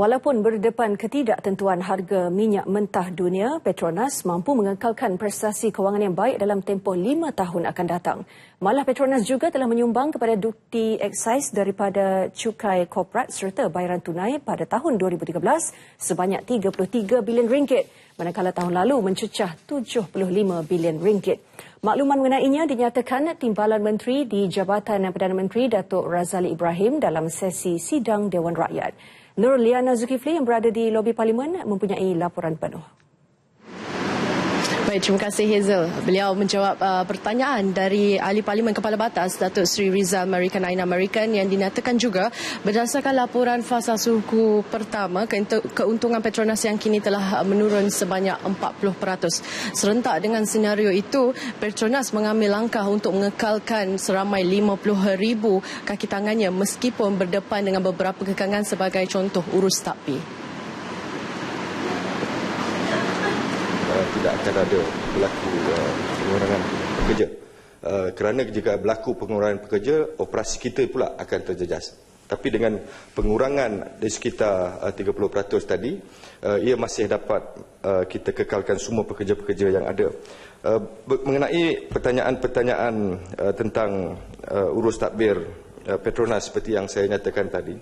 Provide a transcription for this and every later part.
Walaupun berdepan ketidaktentuan harga minyak mentah dunia, Petronas mampu mengekalkan prestasi kewangan yang baik dalam tempoh lima tahun akan datang. Malah Petronas juga telah menyumbang kepada duty excise daripada cukai korporat serta bayaran tunai pada tahun 2013 sebanyak 33 bilion ringgit, manakala tahun lalu mencecah 75 bilion ringgit. Makluman mengenainya dinyatakan Timbalan Menteri di Jabatan Perdana Menteri Datuk Razali Ibrahim dalam sesi sidang Dewan Rakyat. Nur Liana Zulkifli yang berada di lobi parlimen mempunyai laporan penuh. Baik, terima kasih Hazel. Beliau menjawab uh, pertanyaan dari Ahli Parlimen Kepala Batas Datuk Sri Rizal American Ain American yang dinyatakan juga berdasarkan laporan fasa suku pertama keuntungan Petronas yang kini telah menurun sebanyak 40%. Serentak dengan senario itu, Petronas mengambil langkah untuk mengekalkan seramai 50 ribu kaki tangannya meskipun berdepan dengan beberapa kekangan sebagai contoh urus takbir. tidak akan ada berlaku uh, pengurangan pekerja. Uh, kerana jika berlaku pengurangan pekerja, operasi kita pula akan terjejas. Tapi dengan pengurangan di sekitar uh, 30% tadi, uh, ia masih dapat uh, kita kekalkan semua pekerja-pekerja yang ada. Uh, mengenai pertanyaan-pertanyaan uh, tentang uh, urus takbir uh, Petronas seperti yang saya nyatakan tadi,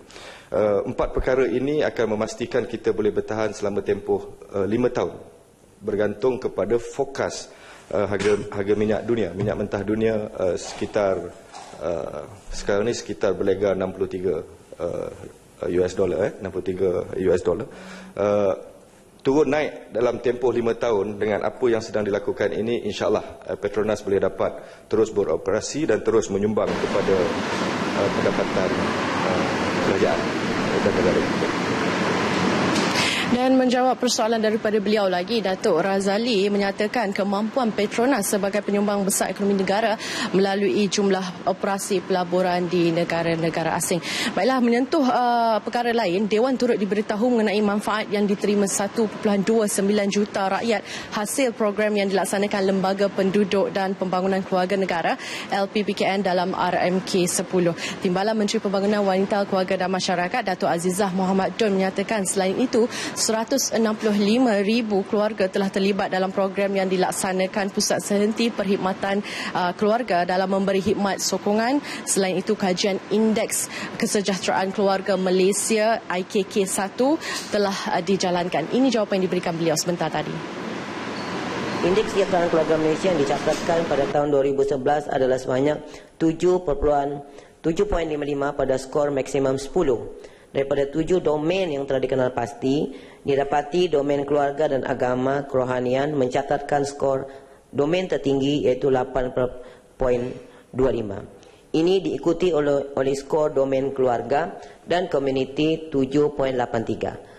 uh, empat perkara ini akan memastikan kita boleh bertahan selama tempoh uh, lima tahun bergantung kepada fokus uh, harga harga minyak dunia. Minyak mentah dunia uh, sekitar uh, sekarang ni sekitar berlega 63 uh, US dollar eh 63 US dollar. Uh, turun naik dalam tempoh 5 tahun dengan apa yang sedang dilakukan ini insyaallah uh, Petronas boleh dapat terus beroperasi dan terus menyumbang kepada uh, pendapatan uh, kerajaan dan negara dan menjawab persoalan daripada beliau lagi, Datuk Razali menyatakan kemampuan Petronas sebagai penyumbang besar ekonomi negara melalui jumlah operasi pelaburan di negara-negara asing. Baiklah, menyentuh uh, perkara lain, Dewan turut diberitahu mengenai manfaat yang diterima 1.29 juta rakyat hasil program yang dilaksanakan Lembaga Penduduk dan Pembangunan Keluarga Negara LPPKN dalam RMK 10. Timbalan Menteri Pembangunan Wanita, Keluarga dan Masyarakat Datuk Azizah Muhammad Dun menyatakan selain itu 165 ribu keluarga telah terlibat dalam program yang dilaksanakan Pusat Sehenti Perkhidmatan uh, Keluarga dalam memberi khidmat sokongan. Selain itu, kajian Indeks Kesejahteraan Keluarga Malaysia IKK 1 telah uh, dijalankan. Ini jawapan yang diberikan beliau sebentar tadi. Indeks kesejahteraan keluarga Malaysia yang dicatatkan pada tahun 2011 adalah sebanyak 7.55 pada skor maksimum 10 daripada tujuh domain yang telah dikenal pasti, didapati domain keluarga dan agama kerohanian mencatatkan skor domain tertinggi iaitu 8.25. Ini diikuti oleh, oleh skor domain keluarga dan komuniti 7.83.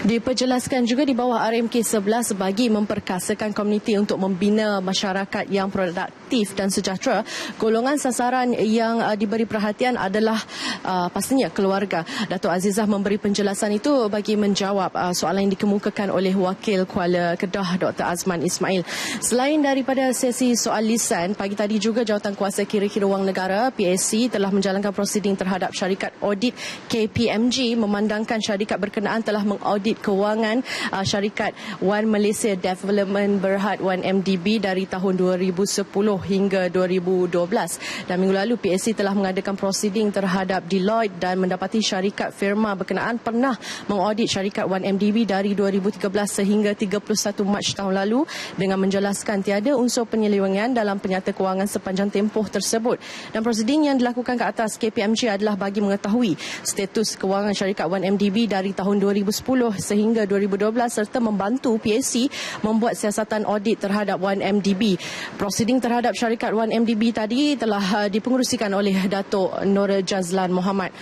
Diperjelaskan juga di bawah RMK 11 bagi memperkasakan komuniti untuk membina masyarakat yang produktif dan sejahtera. Golongan sasaran yang uh, diberi perhatian adalah uh, pastinya keluarga. Datuk Azizah memberi penjelasan itu bagi menjawab uh, soalan yang dikemukakan oleh Wakil Kuala Kedah Dr. Azman Ismail. Selain daripada sesi soal lisan, pagi tadi juga Jawatan Kuasa Kira-Kira Wang Negara PSC telah menjalankan prosiding terhadap syarikat audit KPMG memandangkan syarikat berkenaan telah mengaudit kewangan uh, syarikat One Malaysia Development Berhad One MDB dari tahun 2010 hingga 2012 dan minggu lalu PSC telah mengadakan prosiding terhadap Deloitte dan mendapati syarikat firma berkenaan pernah mengaudit syarikat One MDB dari 2013 sehingga 31 Mac tahun lalu dengan menjelaskan tiada unsur penyelewengan dalam penyata kewangan sepanjang tempoh tersebut. Dan prosiding yang dilakukan ke atas KPMG adalah bagi mengetahui status kewangan syarikat One MDB dari tahun 2010 sehingga 2012 serta membantu PSC membuat siasatan audit terhadap 1MDB. Prosiding terhadap syarikat 1MDB tadi telah uh, dipengurusikan oleh Datuk Nur Jazlan Muhammad.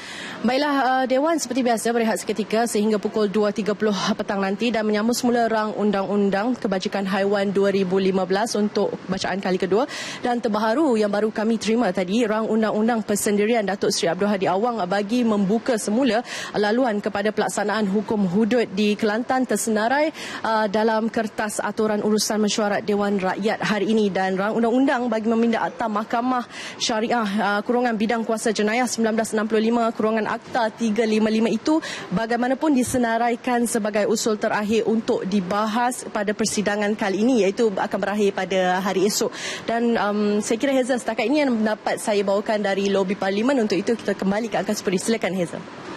Baiklah, uh, Dewan seperti biasa berehat seketika sehingga pukul 2.30 petang nanti dan menyambut semula rang Undang-Undang Kebajikan Haiwan 2015 untuk bacaan kali kedua dan terbaru yang baru kami terima tadi rang Undang-Undang Persendirian Datuk Seri Abdul Hadi Awang bagi membuka semula laluan kepada pelaksanaan hukum hudud di Kelantan tersenarai uh, dalam kertas aturan urusan mesyuarat Dewan Rakyat hari ini. Dan rang undang-undang bagi meminda Akta Mahkamah Syariah uh, kurungan bidang kuasa jenayah 1965 kurungan Akta 355 itu bagaimanapun disenaraikan sebagai usul terakhir untuk dibahas pada persidangan kali ini iaitu akan berakhir pada hari esok. Dan um, saya kira Hazel setakat ini yang dapat saya bawakan dari lobi parlimen. Untuk itu kita kembali ke angka seperti silakan Hazel